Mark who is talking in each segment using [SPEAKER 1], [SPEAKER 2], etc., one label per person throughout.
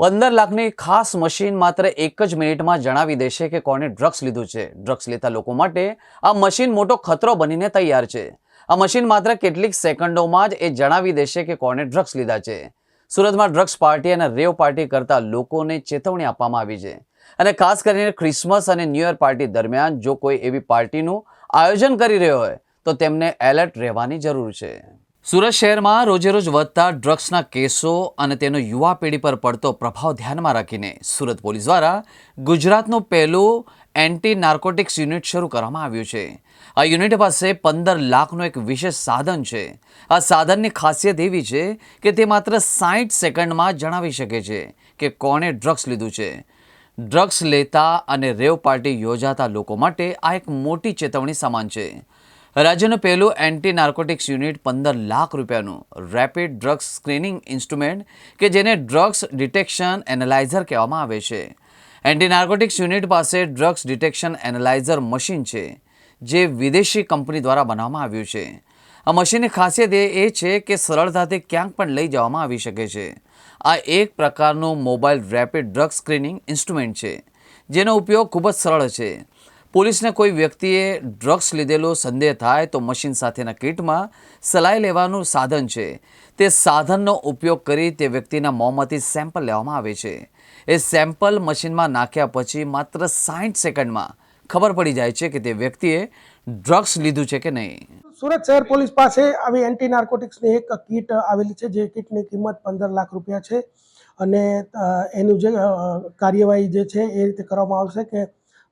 [SPEAKER 1] પંદર લાખની ખાસ મશીન માત્ર એક જ મિનિટમાં જણાવી દેશે કે કોણે ડ્રગ્સ લીધું છે. ડ્રગ્સ લેતા લોકો માટે આ મશીન મોટો ખતરો બનીને તૈયાર છે. આ મશીન માત્ર કેટલીક સેકન્ડોમાં જ એ જણાવી દેશે કે કોણે ડ્રગ્સ લીધા છે. સુરતમાં ડ્રગ્સ પાર્ટી અને રેવ પાર્ટી કરતા લોકોને ચેતવણી આપવામાં આવી છે. અને ખાસ કરીને ક્રિસમસ અને ન્યૂ યર પાર્ટી દરમિયાન જો કોઈ એવી પાર્ટીનું આયોજન કરી રહ્યો હોય, તો તેમને એલર્ટ રહેવાની જરૂર છે. સુરત શહેરમાં રોજેરોજ વધતા ડ્રગ્સના કેસો અને તેનો યુવા પેઢી પર પડતો પ્રભાવ ધ્યાનમાં રાખીને સુરત પોલીસ દ્વારા ગુજરાતનું પહેલું એન્ટી નાર્કોટિક્સ યુનિટ શરૂ કરવામાં આવ્યું છે. આ યુનિટ પાસે પંદર લાખનું એક વિશેષ સાધન છે. આ સાધનની ખાસિયત એવી છે કે તે માત્ર સાઠ સેકન્ડમાં જણાવી શકે છે કે કોણે ડ્રગ્સ લીધું છે. ડ્રગ્સ લેતા અને રેવ પાર્ટી યોજાતા લોકો માટે આ એક મોટી ચેતવણી સમાન છે. રાજ્યનું પહેલું એન્ટી નાર્કોટિક્સ યુનિટ પંદર લાખ રૂપિયાનું રેપિડ ડ્રગ્સ સ્ક્રીનિંગ ઇન્સ્ટ્રુમેન્ટ કે જેને ડ્રગ્સ ડિટેક્શન એનાલાઇઝર કહેવામાં આવે છે. એન્ટી નાર્કોટિક્સ યુનિટ પાસે ડ્રગ્સ ડિટેક્શન એનાલાઇઝર મશીન છે, જે વિદેશી કંપની દ્વારા બનાવવામાં આવ્યું છે. આ મશીનની ખાસિયત એ છે કે સરળતાથી ક્યાંક પણ લઈ જવામાં આવી શકે છે. આ એક પ્રકારનું mobile rapid drug screening instrument છે, જેનો ઉપયોગ ખૂબ જ સરળ છે. પોલીસને કોઈ વ્યક્તિએ ડ્રગ્સ લીધેલો સંદેહ થાય તો મશીન સાથેના કીટમાં સલાઈ લેવાનું સાધન છે. તે સાધનનો ઉપયોગ કરી તે વ્યક્તિના મોંમાંથી સેમ્પલ લેવામાં આવે છે. એ સેમ્પલ મશીનમાં નાખ્યા પછી માત્ર સાઠ સેકન્ડમાં ખબર પડી જાય છે કે તે વ્યક્તિએ ડ્રગ્સ લીધું છે કે નહીં.
[SPEAKER 2] સુરત શહેર પોલીસ પાસે આવી એન્ટી નાર્કોટિક્સની એક કીટ આવેલી છે, જે કીટની કિંમત પંદર લાખ રૂપિયા છે. અને એનું જે કાર્યવાહી જે છે એ રીતે કરવામાં આવશે કે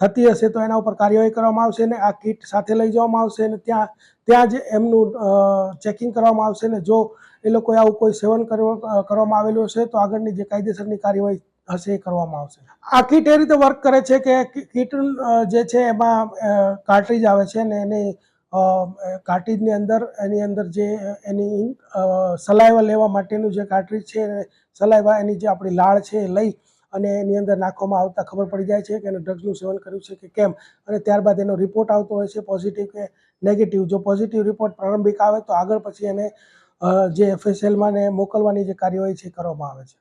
[SPEAKER 2] થતી હશે તો એના ઉપર કાર્યવાહી કરવામાં આવશે ને આ કીટ સાથે લઈ જવામાં આવશે ને ત્યાં ત્યાં જ એમનું ચેકિંગ કરવામાં આવશે ને જો એ લોકોએ આવું કોઈ સેવન કરવામાં આવેલું હશે તો આગળની જે કાયદેસરની કાર્યવાહી હશે એ કરવામાં આવશે. આ કીટ એ રીતે વર્ક કરે છે કે કિટ જે છે એમાં કાર્ટ્રીજ આવે છે ને એની કાર્ટ્રીજની અંદર, એની અંદર જે, એની સલાઈવા લેવા માટેનું જે કાર્ટ્રીજ છે સલાઈવા એની જે આપણી લાળ છે એ લઈ અને એની અંદર નાખવામાં આવતા ખબર પડી જાય છે કે એને ડ્રગ્સનું સેવન કર્યું છે કે કેમ? અને ત્યારબાદ એનો રિપોર્ટ આવતો હોય છે પોઝિટિવ કે નેગેટિવ જો પોઝિટિવ રિપોર્ટ પ્રારંભિક આવે તો આગળ પછી એને જે એફએસએલમાં ને મોકલવાની જે કાર્યવાહી છે કરવામાં આવે છે.